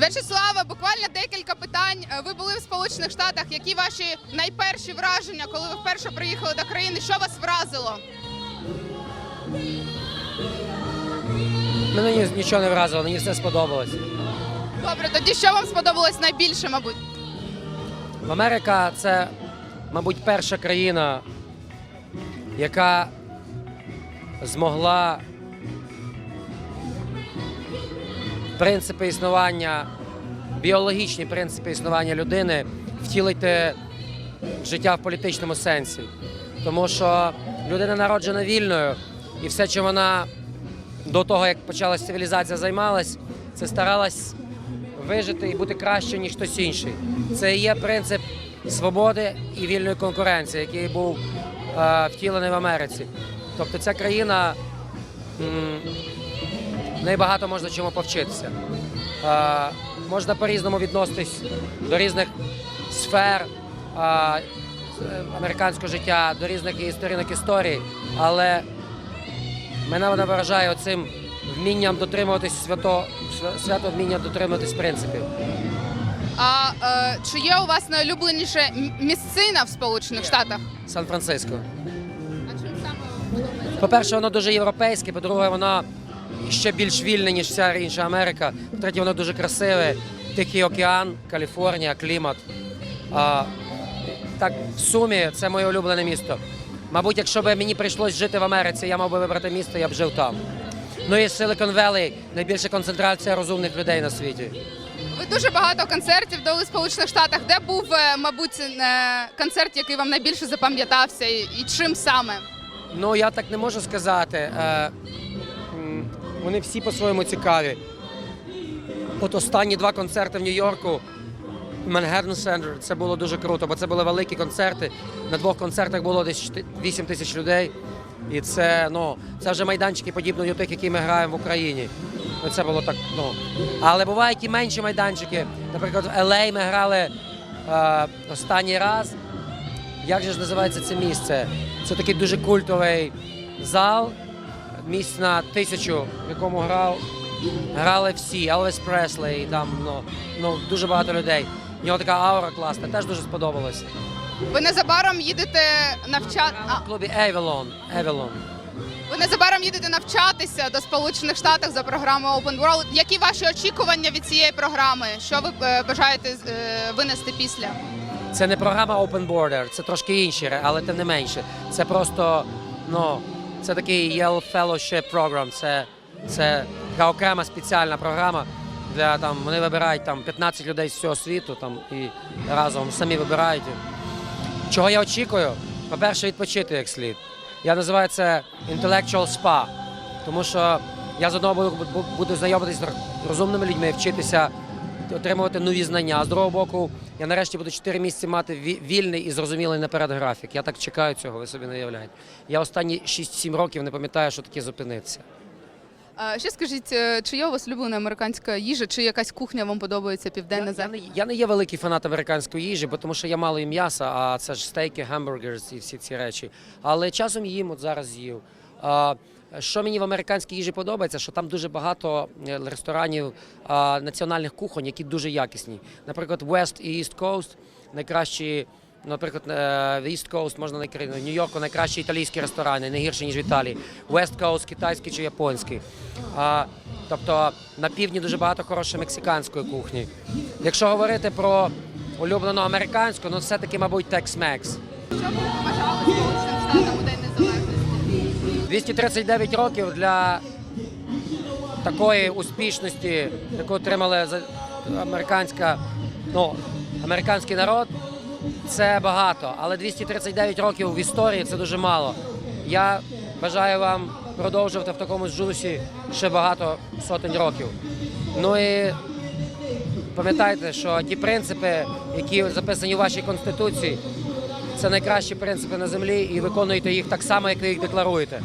В'ячеславе, буквально декілька питань. Е, Ви були в Сполучених Штатах. Які ваші найперші враження, коли ви вперше приїхали до країни? Що вас вразило? Мене ні- нічого не вразило, мені все сподобалось. Добре, тоді що вам сподобалось найбільше, мабуть? Америка це, мабуть, перша країна, яка змогла принципи існування, біологічні принципи існування людини втілити життя в політичному сенсі. Тому що людина народжена вільною, і все, чим вона до того, як почалась цивілізація, займалась, це старалась вижити і бути краще, ніж хтось інший. Це і є принцип свободи і вільної конкуренції, який був е, втілений в Америці. Тобто ця країна в неї багато можна чому повчитися. Е, можна по-різному відноситись до різних сфер е, американського життя, до різних сторінок історії, але мене вона вражає оцим вмінням дотримуватись свято, свято вміння дотримуватись принципів. А е, чи є у вас найулюбленіша місцина в Сполучених Штатах? Сан-Франциско. А чим саме? По-перше, воно дуже європейське, по-друге, воно ще більш вільне, ніж вся інша Америка. По-третє, воно дуже красиве. Тихий океан, Каліфорнія, клімат. А, так, в сумі це моє улюблене місто. Мабуть, якщо б мені прийшлось жити в Америці, я мав би вибрати місто, я б жив там. Ну і Silicon Valley – найбільша концентрація розумних людей на світі. Ви дуже багато концертів дали в Сполучених Штатах. Де був, е, мабуть, е, концерт, який вам найбільше запам'ятався, і, і чим саме? Ну, я так не можу сказати. Вони всі по-своєму цікаві. От останні два концерти в Нью-Йорку, Манхеттен Центр, це було дуже круто, бо це були великі концерти. На двох концертах було десь 8 тисяч людей. І це, ну, це вже майданчики подібні до тих, які ми граємо в Україні. Ну, Це було так. Ну. Але бувають і менші майданчики. Наприклад, в LA ми грали е, останній раз. Як же ж називається це місце? Це такий дуже культовий зал, місць на тисячу, в якому грав, грали всі. Елвіс Преслей, там ну, ну, дуже багато людей. У нього така аура класна, теж дуже сподобалось. Ви незабаром їдете навчати. В клубі Avalon. Avalon. Ви незабаром їдете навчатися до Сполучених Штатів за програмою Open World. Які ваші очікування від цієї програми? Що ви е, бажаєте е, винести після? Це не програма Open Border, це трошки інше, але тим не менше. Це просто ну, це такий Yale Fellowship Program. Це, це така окрема спеціальна програма. Для там вони вибирають там 15 людей з всього світу там і разом самі вибирають. Чого я очікую? По-перше, відпочити як слід. Я називаю це intellectual spa, тому що я з одного боку бу- буду знайомитися з розумними людьми, вчитися отримувати нові знання. З другого боку, я нарешті буду 4 місяці мати ві- вільний і зрозумілий наперед графік. Я так чекаю цього, ви собі не уявляєте. Я останні 6-7 років не пам'ятаю, що таке зупинитися. Е, Ще скажіть, е, чи є у вас улюблена американська їжа, чи якась кухня вам подобається південна Я, я, не, я не є великий фанат американської їжі, бо тому що я мало і м'яса, а це ж стейки, гамбургерс і всі ці речі. Але часом їм, от зараз з'їв. А, що мені в американській їжі подобається, що там дуже багато е, ресторанів а, національних кухонь, які дуже якісні. Наприклад, West і East Coast найкращі. Наприклад, е, в East Coast можна найкра- в Нью-Йорку найкращі італійські ресторани, не гірші, ніж в Італії. West Coast китайський чи японський. Тобто на півдні дуже багато хорошої мексиканської кухні. Якщо говорити про улюблену американську, ну все-таки, мабуть, Tex-Mex. Що ви побажали Сполученим Штатам у Незалежності? 239 років для такої успішності, яку отримали за- американська, ну, американський народ, це багато. Але 239 років в історії це дуже мало. Я бажаю вам продовжувати в такому ж дусі ще багато сотень років. Ну і пам'ятайте, що ті принципи, які записані у вашій конституції, це найкращі принципи на землі, і виконуєте їх так само, як ви їх декларуєте.